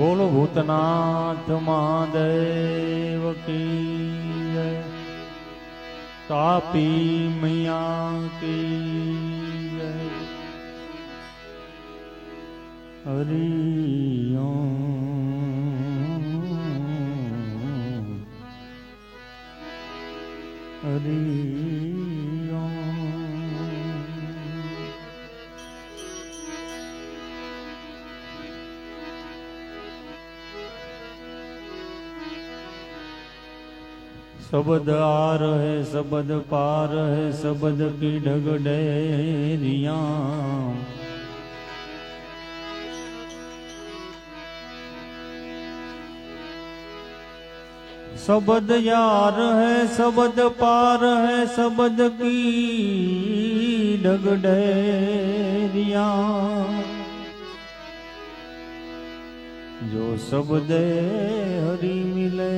બોલો ભૂતનાથ મહાદેવ કી તાપી મૈયા કી જય. હરિ शब्द आ रहे शब्द पार है शब्द की ढगडेरिया शब्द यार है शब्द पार है शब्द की ढगडेरिया जो शब्द हरि मिले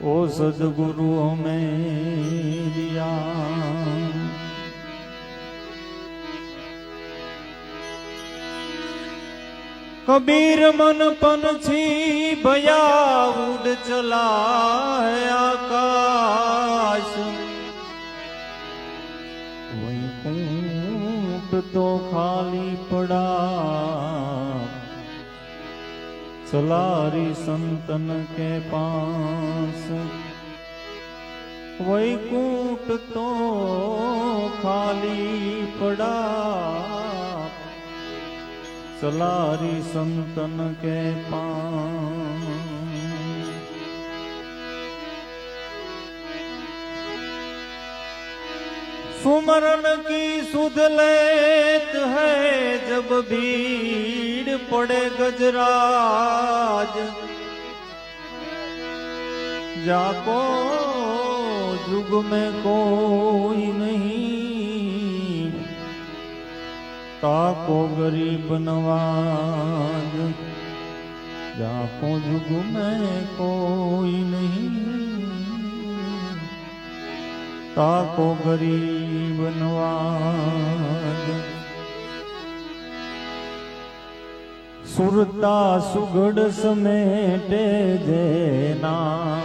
ઓ સદગુરુ અમે કબીર મન પનછી ભયા ઉડ ચલા આકાશ. વૈકુંઠ તો ખાલી પડા खाली पड़ा चलारी संतन के पास वैकुंठ तो खाली पड़ा चलारी संतन के पास सुमरन की सुध लेत है, जब भीड़ पड़े गजराज। जाको जुग में कोई नहीं ताको गरीब नवाज़। जाको जुग में कोई नहीं। કાકો ગરીબ સુરતા સુગડ સમેટે જેના.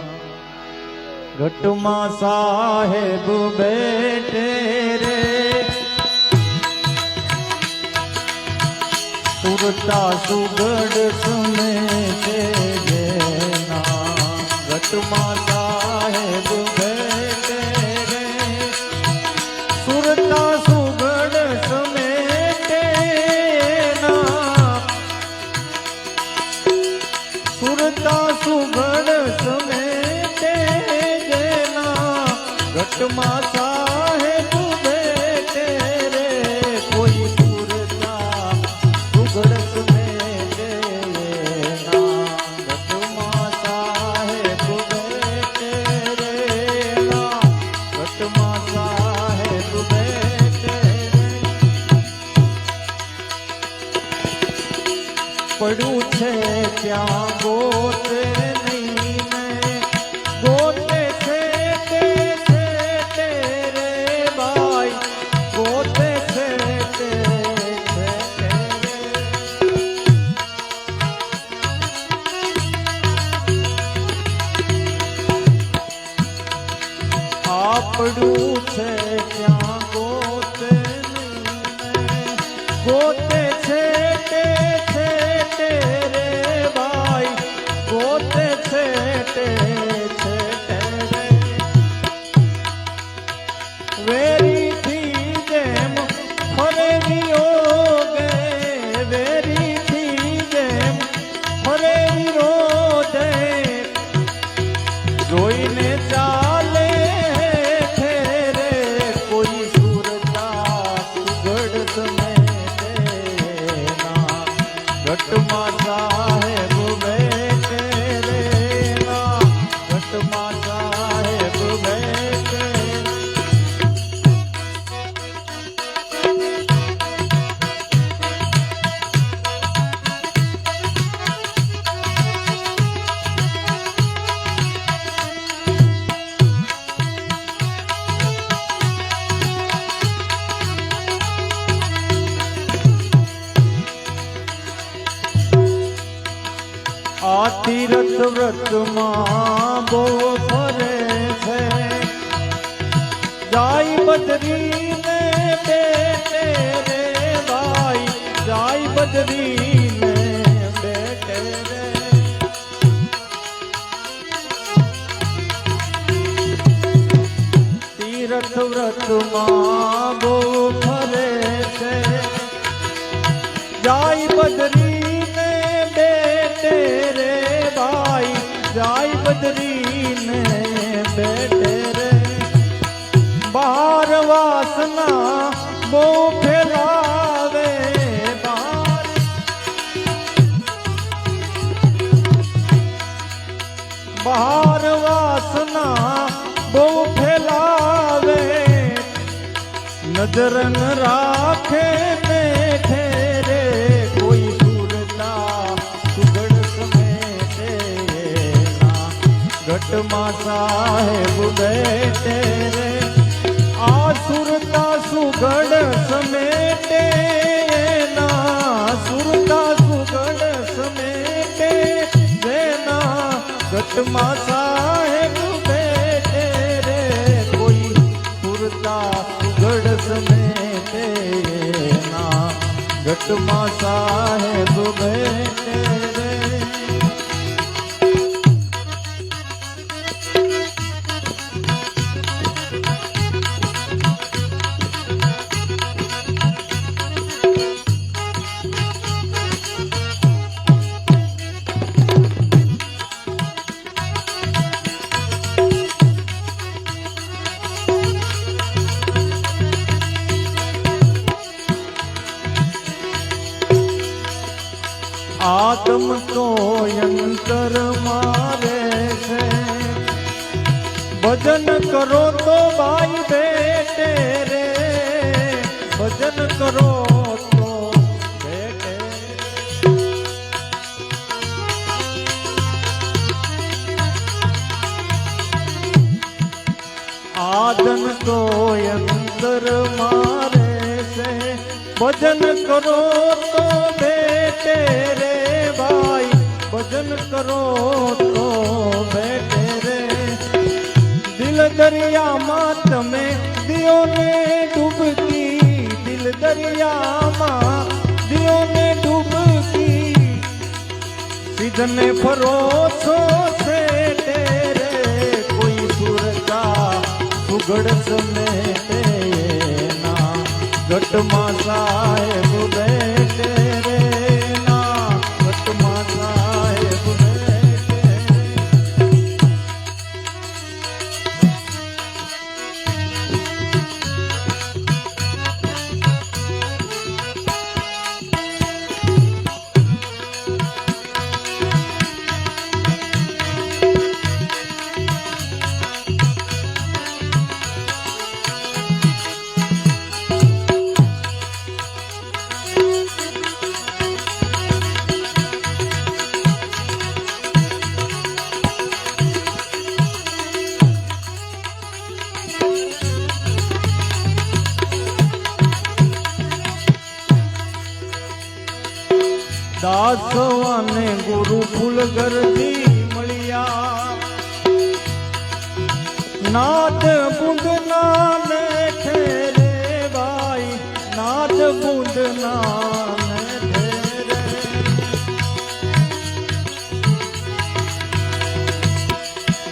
ઘટમાં સાહેબ બેઠે રે. સુરતા સુગડ સમેટે જેના. ઘટમાં ઘટમાં બહુ ફરે છે. જાય બદરી ને બેટે રે ભાઈ જાય બદરી ને વ્રતમાં બહુ બેટે રે. બાર વાસના બહુ ફેલાવે. બાર. બહાર વાસના બહુ ફેલાવે. નજર રાખે. ઘટમાં સાહેબ બેઠે આત્મ તો અંતર મારે છે. ભજન કરો તો ભાઈ બેટે રે. ભજન કરો તો બેટે આદન તો અંતર મારે છે. ભજન કરો તો બેટે રે. ભાઈ ભજન કરો તો બેઠે રે. દિલ દરિયામાં તમે દિયોને ડૂબતી દિલ દરિયામાં દિયોને ડૂબતી સિદ્ધને ફરો છો છે રે, કોઈ સુરતા સુગડ સમે ના ઘટમાં સાહેબ બેઠે દાસવાને ગુરુ ફૂલ ગરજી મળ્યા. નાથ બુંદ નાને ઠેરે ભાઈ નાથ બુંદ નાને ઠેરે.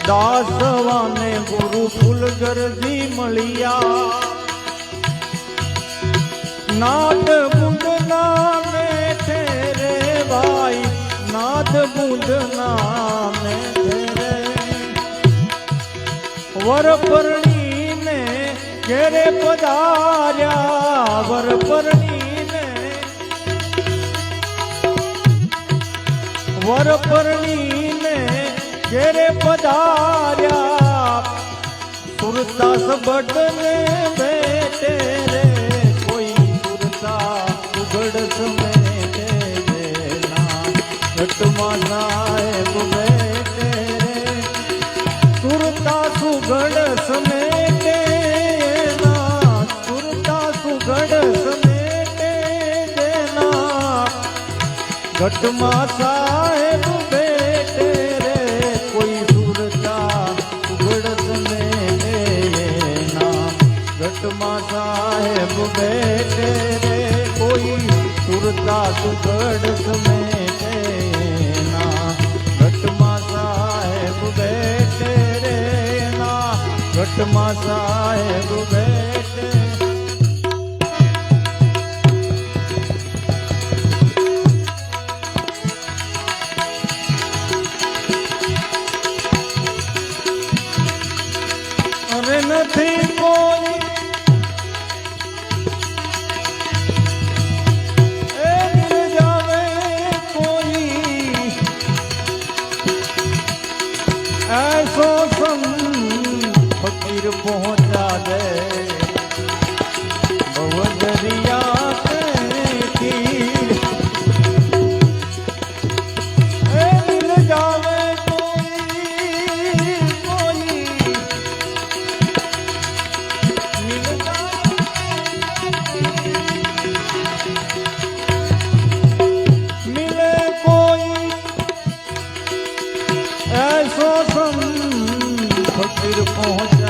દાસવાને ગુરુ ફૂલ ગરજી મળ્યા. નાથ બુંદ ભાઈ નાદ બુંદ નામે તેરે વર પરણીને ઘેરે પધાર્યા, વર પરણીને. વર પરણીને ઘેરે પધાર્યા સુરતાસ ભટ્ટ ને બેટે ઘટમાં સાહેબ બેઠે સુરતા સુગઢ સમેટે સુરતા સુગઢ સમેટે તેના ઘટમાં સાહેબ બેઠે રે કોઈ સુરતા સુગઢ સમેટે ના ઘટમાં સાહેબ બેઠે રે કોઈ સુરતા સુગઢ સમેટે ભટ્ટમાં સાહેબ બે. ફકીર પહોંચ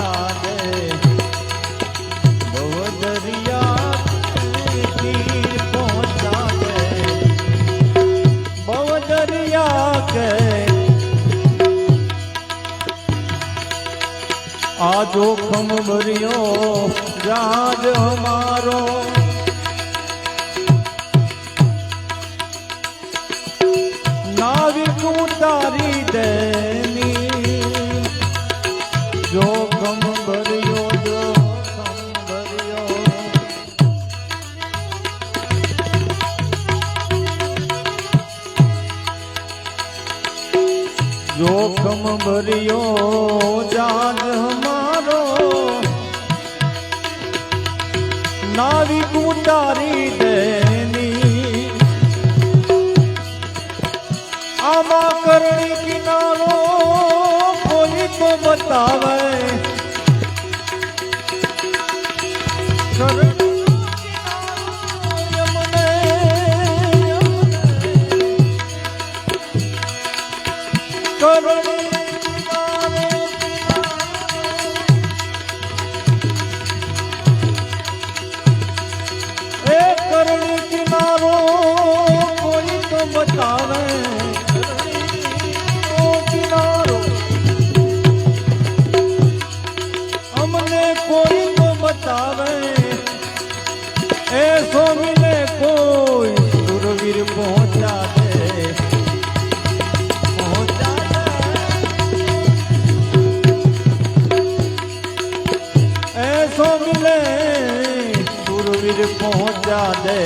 પીર પહોંચા દે.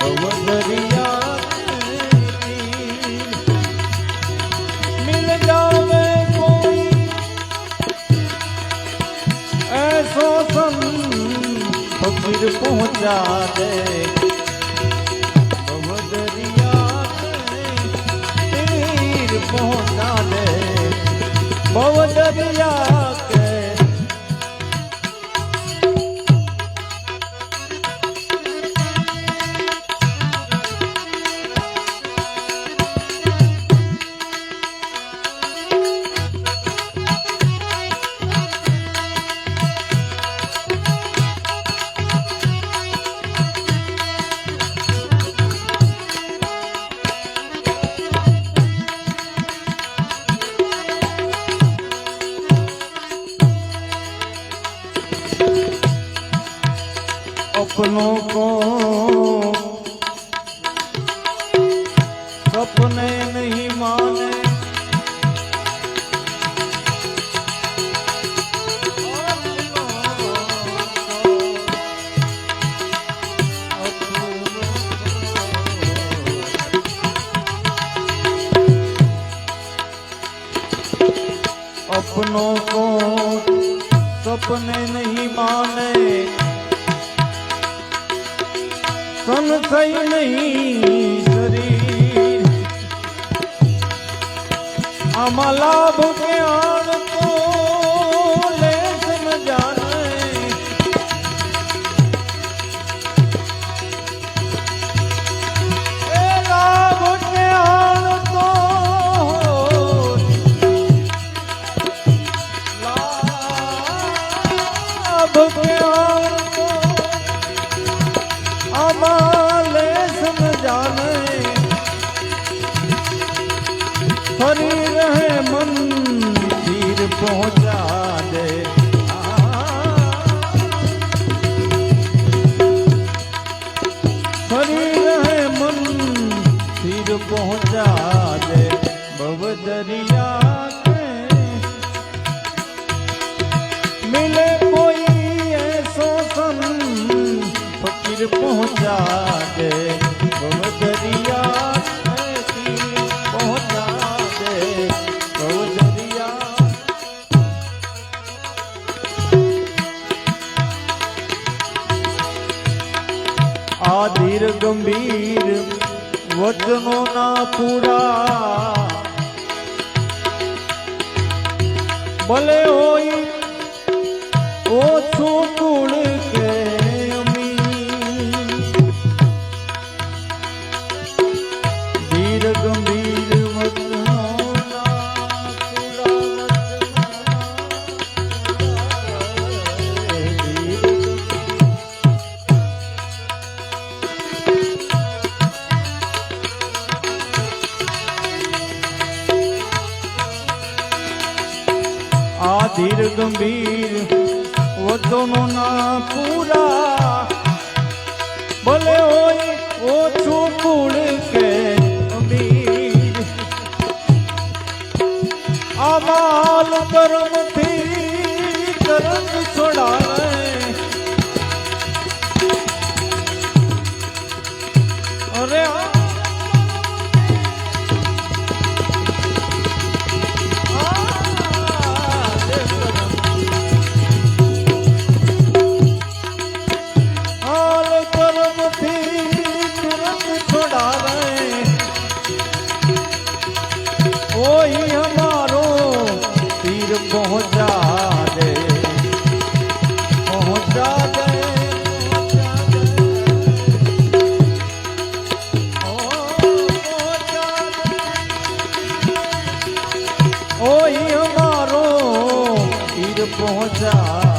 ભવદરિયા મિલ જાવે કોઈ એસો સંત પીર પહોંચા દે. ભવદરિયા પીર પહોંચા દે. ભવદરિયા কোনো ભલે હોય ઓછું કુળ કે અમીર. અમાલ કરો पहुंचा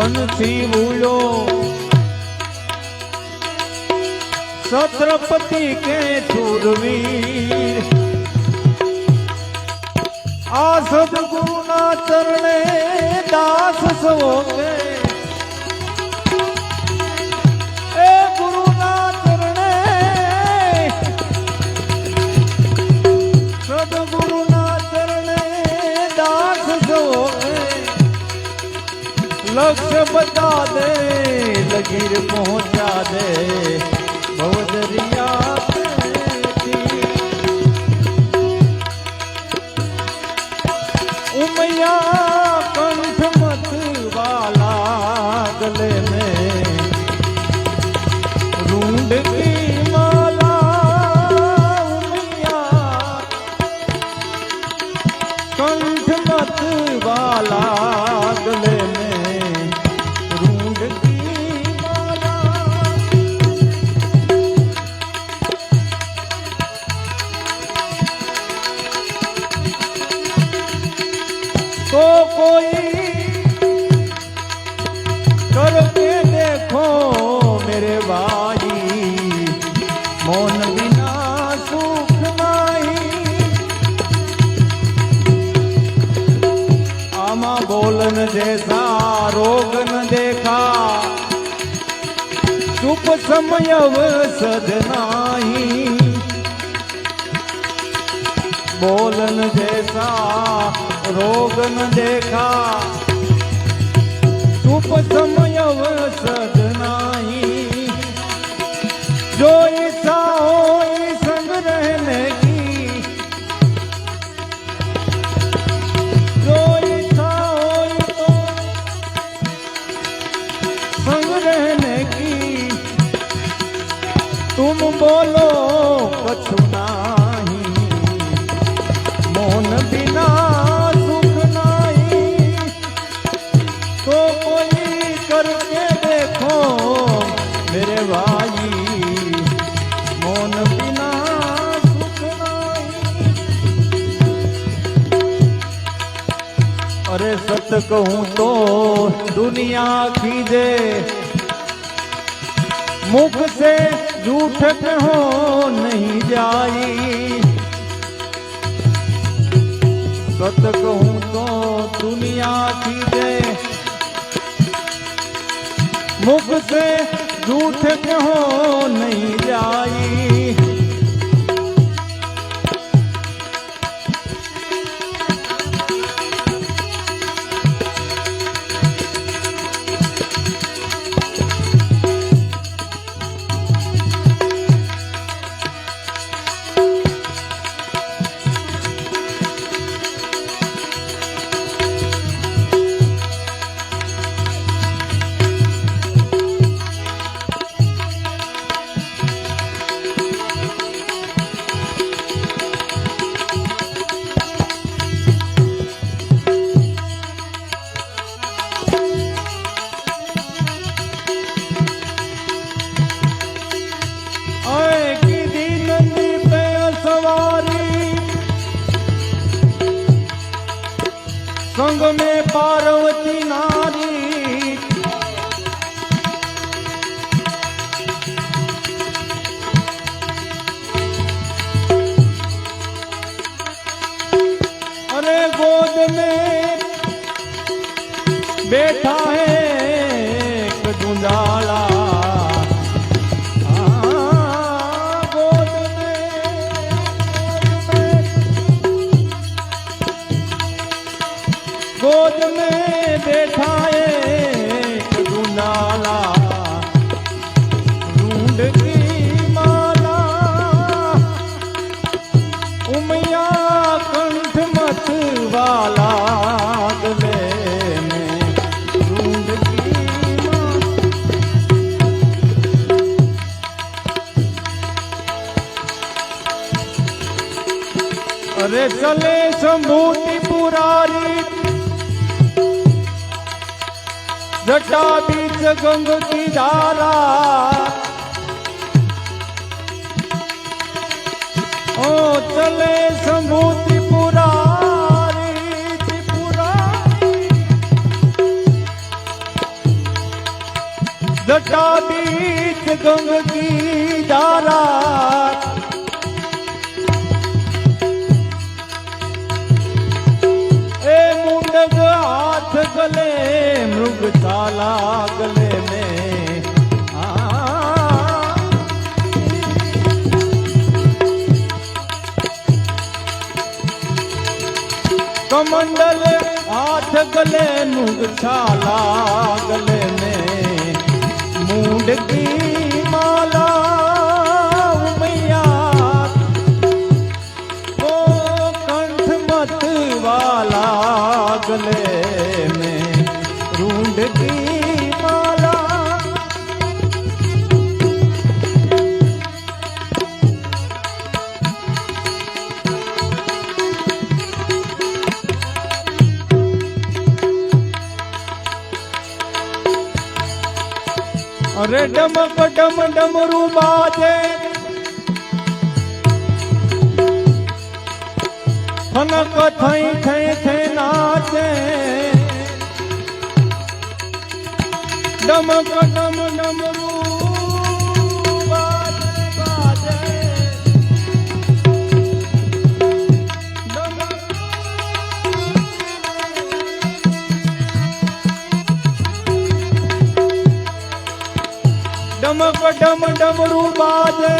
વનથી ભૂલ્યો છત્રપતિ કે છુરવીર. આ સદગુરુના ચરણે દાસ સવો કે લક્ષ્ય બતા દે લગીર પહોંચા દે ભવદરિયા સત કહું તો દુનિયાથી દે. મુખ સે જૂઠ કહો નહીં જાય. ચલે સંભૂતિ પુરારી જટા બીજ ગંગકી ધારા ઓ ચલે સંભૂતિ પુરારી ત્રિપુરારી જટા બીજ ગંગકી ધારા ಆಗಲೇ ಮೃಗ ಸಾಲಾಗಲೇ ಮೇ કમંડલ હાથ ગલે નુગછા લાગલે ને મૂંડકી માલા ડમ ડમ ડમરું બાજે. ફનક થઈ થઈ થઈ નાચે. ડમક ડમ ડમરું ડમક ડમ ડમરું બાજે.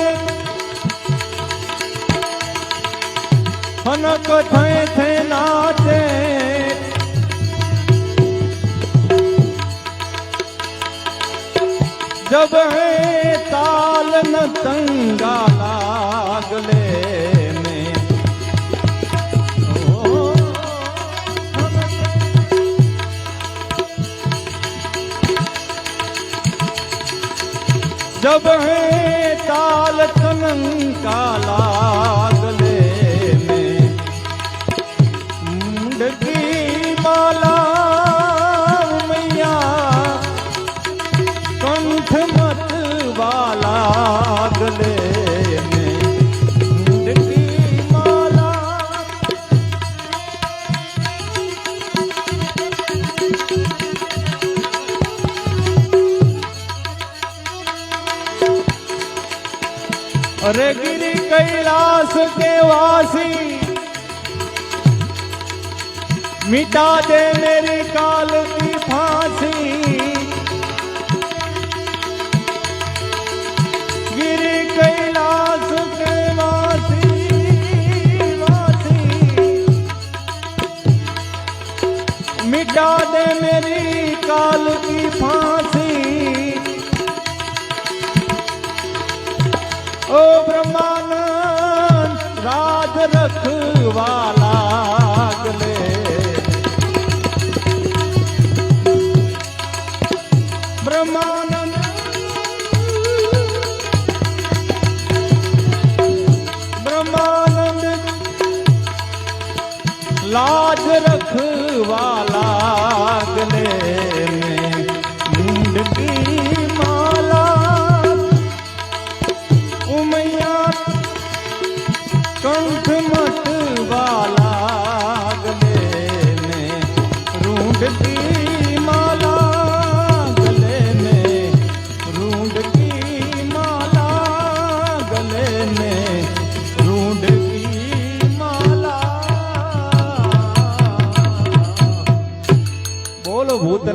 ખનક થઈ થઈ નાચે. જબ હે તાલ ન તંગા લાગલે सब है ताल तनन काला मिटा दे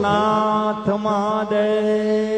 બોલો ભૂતનાથ મહાદેવ